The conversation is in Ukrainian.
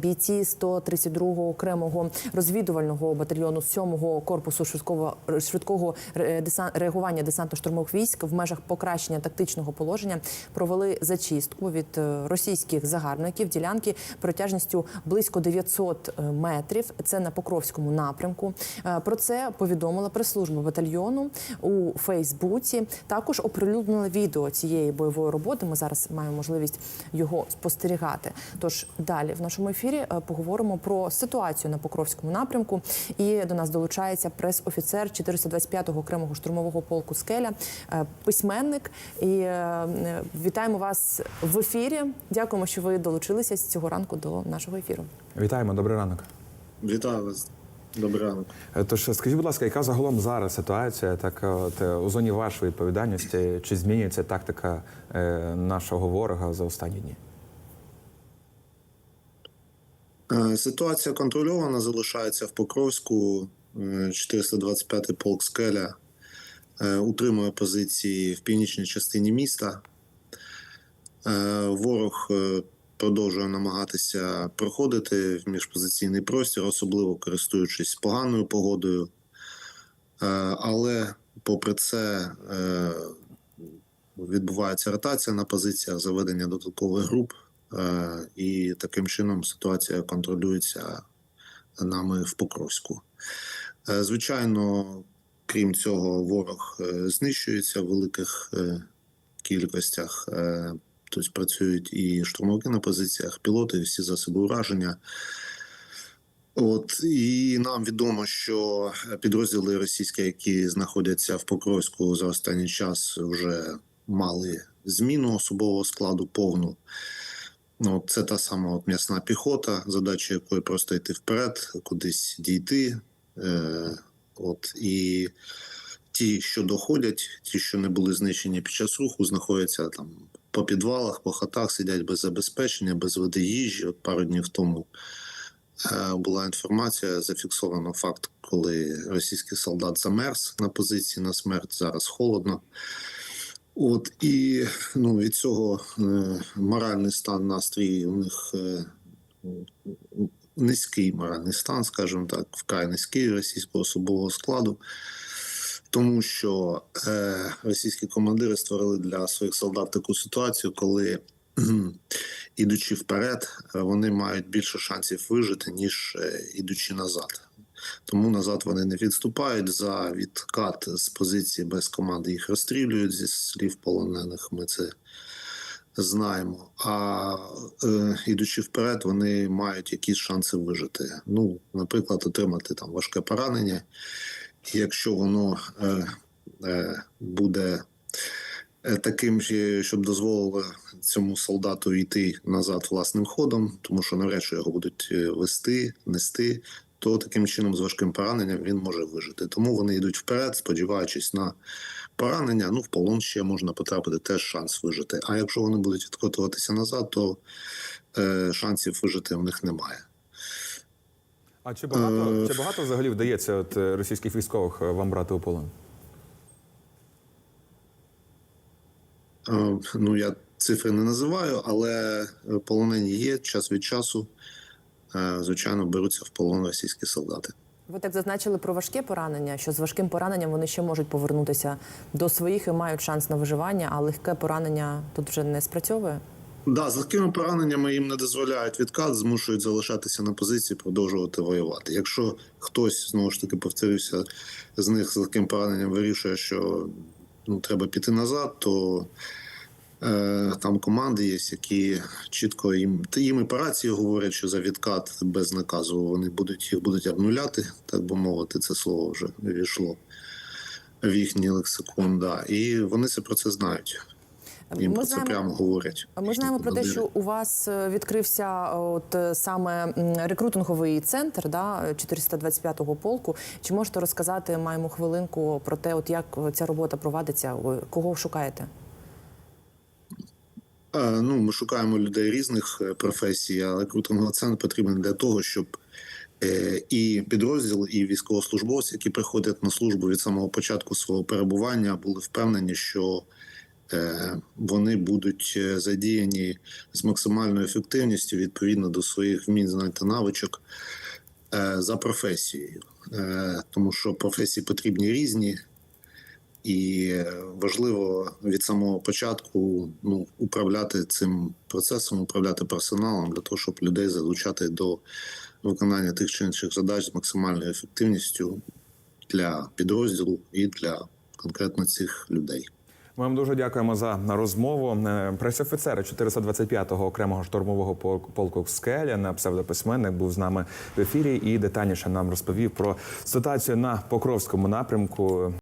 Бійці 132-го окремого розвідувального батальйону 7-го корпусу швидкого швидкого десан- реагування десантно-штурмових військ в межах покращення тактичного положення провели зачистку від е, російських загарбників ділянки протяжністю близько 900 метрів. Це на Покровському напрямку. Е, Про це повідомила прес-служба батальйону у Фейсбуці. Також оприлюднили відео цієї бойової роботи. Ми зараз маємо можливість його спостерігати. Тож далі в нашому ефірі е, поговоримо про ситуацію на Покровському напрямку. І до нас долучається прес-офіцер 425-го окремого штурмового полку Скеля, е, письменник. І е, вітаємо вас в ефірі. Дякуємо, що ви долучилися з цього ранку до нашого ефіру. Вітаємо, добрий ранок. Вітаю вас. Добрий ранок. Тож скажіть, будь ласка, яка загалом зараз ситуація? Так, от у зоні вашої відповідальності чи змінюється тактика нашого ворога за останні дні? Е, Ситуація контрольована, залишається в Покровську. Е, 425-й полк Скеля е, утримує позиції в північній частині міста. Е, Ворог е, продовжує намагатися проходити в міжпозиційний простір, особливо користуючись поганою погодою. Е, Але, попри це, е, відбувається ротація на позиціях заведення додаткових груп. Е, і таким чином ситуація контролюється нами в Покровську. Е, Звичайно, крім цього, ворог е, знищується в великих кількостях. Тобто працюють і штурмовики на позиціях, пілоти, всі засоби ураження. От і нам відомо, що підрозділи російські, які знаходяться в Покровську за останній час, вже мали зміну особового складу повну. Ну, це та сама от м'ясна піхота, задача якої просто йти вперед, кудись дійти. Е, от і ті, що доходять, ті, що не були знищені під час руху, знаходяться там по підвалах, по хатах, сидять без забезпечення, без води їжі. От пару днів тому е, була інформація, зафіксовано факт, коли російський солдат замерз на позиції на смерть. Зараз холодно. От і ну, від цього е, моральний стан, настрій у них е, низький моральний стан, скажімо так, вкрай низький російського особового складу, тому що е, російські командири створили для своїх солдат таку ситуацію, коли ідучи вперед, вони мають більше шансів вижити, ніж е, ідучи назад. Тому назад вони не відступають за відкат з позиції без команди. Їх розстрілюють зі слів полонених. Ми це знаємо. А е, ідучи вперед, вони мають якісь шанси вижити. Ну, наприклад, отримати там важке поранення. І якщо воно е, е, буде е, таким, щоб дозволило цьому солдату йти назад власним ходом, тому що навряд чи його будуть е, вести, нести то таким чином з важким пораненням він може вижити. Тому вони йдуть вперед, сподіваючись на поранення. Ну, в полон ще можна потрапити, теж шанс вижити. А якщо вони будуть відкотуватися назад, то е, шансів вижити в них немає. А чи багато, чи багато взагалі вдається от, е, російських військових е, вам брати у полон? Е, ну, я цифри не називаю, але е, полонені є час від часу. Е, звичайно, беруться в полон російські солдати. Ви так зазначили про важке поранення, що з важким пораненням вони ще можуть повернутися до своїх і мають шанс на виживання, а легке поранення тут вже не спрацьовує. Да, з легкими пораненнями їм не дозволяють відкат, змушують залишатися на позиції, продовжувати воювати. Якщо хтось знову ж таки повторюся, з них з легким пораненням вирішує, що ну треба піти назад, то там команди є, які чітко їм їм і по рації говорять, що за відкат без наказу вони будуть їх будуть обнуляти, так би мовити, це слово вже війшло в їхній лексикон. Да. І вони це про це знають. Їм про це прямо говорять. Ми знаємо про те, що у вас е, відкрився е, от е, саме рекрутинговий центр, да, 425-го полку. Чи можете розказати, маємо хвилинку про те, от як ця робота провадиться, ви кого шукаєте? Е, Ну, ми шукаємо людей різних е, професій, але рекрутинговий центр потрібен для того, щоб е, і підрозділ, і військовослужбовці, які приходять на службу від самого початку свого перебування, були впевнені, що вони будуть задіяні з максимальною ефективністю відповідно до своїх вмінь знань та навичок за професією, тому що професії потрібні різні. І важливо від самого початку ну, управляти цим процесом, управляти персоналом для того, щоб людей залучати до виконання тих чи інших задач з максимальною ефективністю для підрозділу і для конкретно цих людей. Ми вам дуже дякуємо за розмову. Е, Пресофіцер 425-го окремого штурмового пол- полку Скеля на псевдописьменник був з нами в ефірі і детальніше нам розповів про ситуацію на Покровському напрямку.